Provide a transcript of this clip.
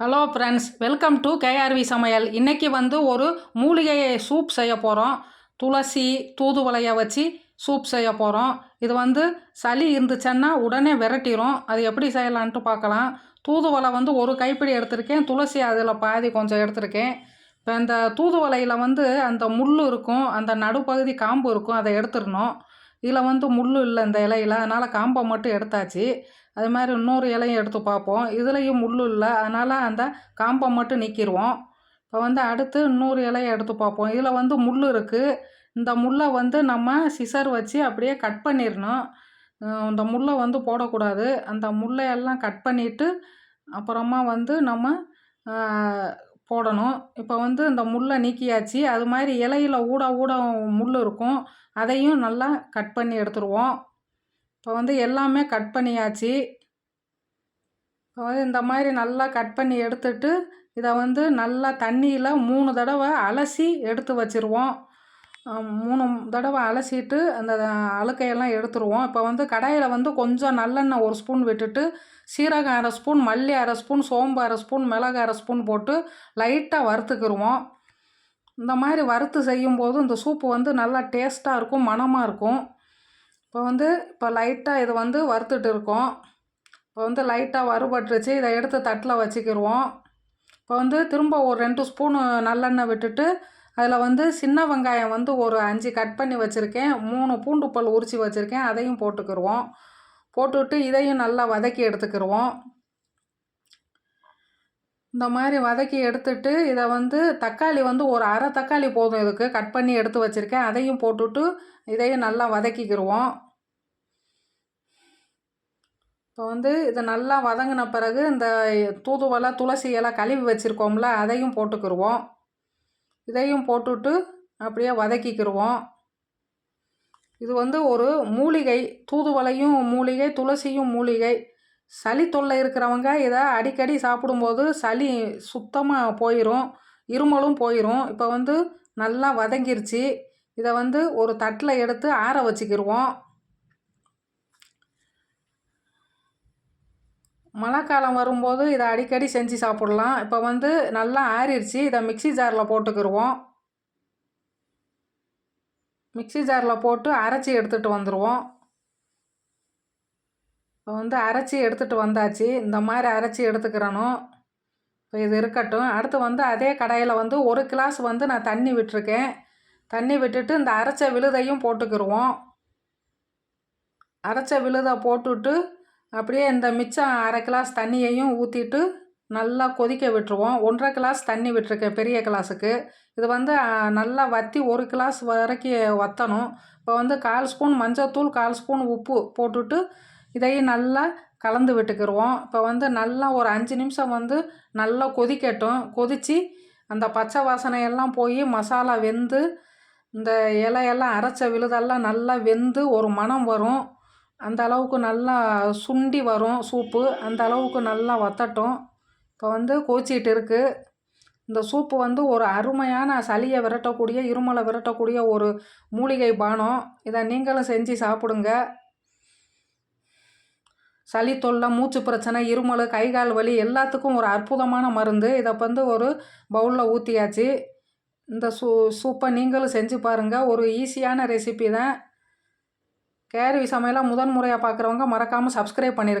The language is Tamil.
Hello friends welcome to KRV சமையல். இன்றைக்கி வந்து ஒரு மூலிகையை சூப் செய்ய போகிறோம் துளசி தூதுவளையை வச்சு சூப் செய்ய போகிறோம் இது வந்து சளி இருந்துச்சுன்னா உடனே விரட்டிடும் அது எப்படி செய்யலான்ட்டு பார்க்கலாம். தூதுவளை வந்து ஒரு கைப்பிடி எடுத்திருக்கேன். துளசி அதில் பாதி கொஞ்சம் எடுத்திருக்கேன். இப்போ இந்த தூதுவளையில் வந்து அந்த முள் இருக்கும். அந்த நடுப்பகுதி காம்பு இருக்கும். அதை எடுத்துடணும். இதில் வந்து முள் இல்லை இந்த இலையில். அதனால் காம்பை மட்டும் எடுத்தாச்சு. அது மாதிரி இன்னொரு இலையும் எடுத்து பார்ப்போம். இதுலேயும் முள் இல்லை. அதனால் அந்த காம்பை மட்டும் நீக்கிடுவோம் இப்போ வந்து அடுத்து இன்னொரு இலையை எடுத்து பார்ப்போம். இதில் வந்து முள் இருக்குது இந்த முள்ளை வந்து நம்ம சிசர் வச்சு அப்படியே கட் பண்ணிடணும் இந்த முள்ளை வந்து போடக்கூடாது. அந்த முள்ளையெல்லாம் கட் பண்ணிவிட்டு அப்புறமா வந்து நம்ம போடணும். இப்போ வந்து இந்த முள்ளை நீக்கியாச்சு. அது மாதிரி இலையில் ஊட ஊட முள் இருக்கும். அதையும் நல்லா கட் பண்ணி எடுத்துருவோம். இப்போ வந்து எல்லாமே கட் பண்ணியாச்சு. இப்போ வந்து இந்த மாதிரி நல்லா கட் பண்ணி எடுத்துட்டு இதை வந்து நல்லா தண்ணியில் மூணு தடவை அலசி எடுத்து வச்சுருவோம். மூணு தடவை அலசிட்டு அந்த அழுக்கையெல்லாம் எடுத்துருவோம். இப்போ வந்து கடாயில் வந்து கொஞ்சம் நல்லெண்ணெய் ஒரு ஸ்பூன் விட்டுட்டு சீரகம் அரை ஸ்பூன் மல்லி அரை ஸ்பூன் சோம்பு அரை ஸ்பூன் மிளகு அரை ஸ்பூன் போட்டு லைட்டாக வறுத்துக்கிருவோம். இந்த மாதிரி வறுத்து செய்யும்போது இந்த சூப்பு வந்து நல்லா டேஸ்ட்டாக இருக்கும் மணமாக இருக்கும். இப்போ வந்து இப்போ லைட்டாக இதை வந்து வறுத்துட்டு இருக்கோம். இப்போ வந்து லைட்டாக வறுபட்டுருச்சு இதை எடுத்து தட்டில் வச்சுக்கிடுவோம் இப்போ வந்து திரும்ப ஒரு ரெண்டு ஸ்பூனு நல்லெண்ணெய் விட்டுட்டு அதில் வந்து சின்ன வெங்காயம் வந்து ஒரு அஞ்சு கட் பண்ணி வச்சுருக்கேன். மூணு பூண்டு பல் உரித்து வச்சுருக்கேன். அதையும் போட்டுக்கிடுவோம் போட்டுவிட்டு இதையும் நல்லா வதக்கி எடுத்துக்கிடுவோம் இந்த மாதிரி வதக்கி எடுத்துட்டு இதை வந்து தக்காளி வந்து ஒரு அரை தக்காளி போதும் இதுக்கு. கட் பண்ணி எடுத்து வச்சுருக்கேன். அதையும் போட்டுட்டு இதையும் நல்லா வதக்கிக்கிடுவோம் இப்போ வந்து இதை நல்லா வதங்கின பிறகு இந்த தூதுவலை துளசி எல்லாம் கழுவி வச்சுருக்கோம்ல அதையும் போட்டுக்கிடுவோம் இதையும் போட்டுட்டு அப்படியே வதக்கிக்கிடுவோம் இது வந்து ஒரு மூலிகை தூதுவளையும் மூலிகை துளசியும் மூலிகை. சளி தொல்லை இருக்கிறவங்க இதை அடிக்கடி சாப்பிடும்போது சளி சுத்தமாக போயிடும் இருமலும் போயிடும் இப்போ வந்து நல்லா வதங்கிருச்சு. இதை வந்து ஒரு தட்டில் எடுத்து ஆற வச்சுக்கிடுவோம் மழை காலம் வரும்போது இதை அடிக்கடி செஞ்சு சாப்பிட்லாம். இப்போ வந்து நல்லா ஆறிடுச்சு. இதை மிக்சி ஜாரில் போட்டுக்கிடுவோம் மிக்சி ஜாரில் போட்டு அரைச்சி எடுத்துகிட்டு வந்துடுவோம் இப்போ வந்து அரைச்சி எடுத்துகிட்டு வந்தாச்சு. இந்த மாதிரி அரைச்சி எடுத்துக்கிறணும் இப்போ இது இருக்கட்டும். அடுத்து வந்து அதே கடையில் வந்து ஒரு கிளாஸ் வந்து நான் தண்ணி விட்டுருக்கேன். தண்ணி விட்டுட்டு இந்த அரைச்ச விழுதையும் போட்டுக்கிடுவோம் அரைச்ச விழுதை போட்டுவிட்டு அப்படியே இந்த மிச்சம் அரை கிளாஸ் தண்ணியையும் ஊற்றிட்டு நல்லா கொதிக்க விட்டுருவோம். ஒன்றரை கிளாஸ் தண்ணி விட்டுருக்கேன் பெரிய கிளாஸுக்கு. இது வந்து நல்லா வற்றி ஒரு கிளாஸ் வரைக்கும் வற்றணும் இப்போ வந்து கால் ஸ்பூன் மஞ்சத்தூள் கால் ஸ்பூன் உப்பு போட்டுட்டு இதையும் நல்லா கலந்து விட்டுக்கிடுவோம் இப்போ வந்து நல்லா ஒரு அஞ்சு நிமிஷம் வந்து நல்லா கொதிக்கட்டும். கொதித்து அந்த பச்சை வாசனையெல்லாம் போய் மசாலா வெந்து இந்த இலையெல்லாம் அரைச்ச விழுதெல்லாம் நல்லா வெந்து ஒரு மணம் வரும். அந்த அளவுக்கு நல்லா சுண்டி வரும் சூப்பு. அந்த அளவுக்கு நல்லா வத்தட்டும். இப்போ வந்து கொதிச்சிட்டு இருக்குது இந்த சூப்பு வந்து ஒரு அருமையான சளியை விரட்டக்கூடிய இருமலை விரட்டக்கூடிய ஒரு மூலிகை பானம். இதை நீங்களும் செஞ்சு சாப்பிடுங்க. சளி தொல்லை மூச்சு பிரச்சனை இருமல் கை கால் வலி எல்லாத்துக்கும் ஒரு அற்புதமான மருந்து. இதை வந்து ஒரு பவுலில் ஊற்றியாச்சு இந்த சூ சூப்பை நீங்களும் செஞ்சு பாருங்கள் ஒரு ஈஸியான ரெசிபி தான். கேரி சமையலாக முதன் முறையாக பார்க்குறவங்க மறக்காமல் சப்ஸ்கிரைப் பண்ணிடுங்க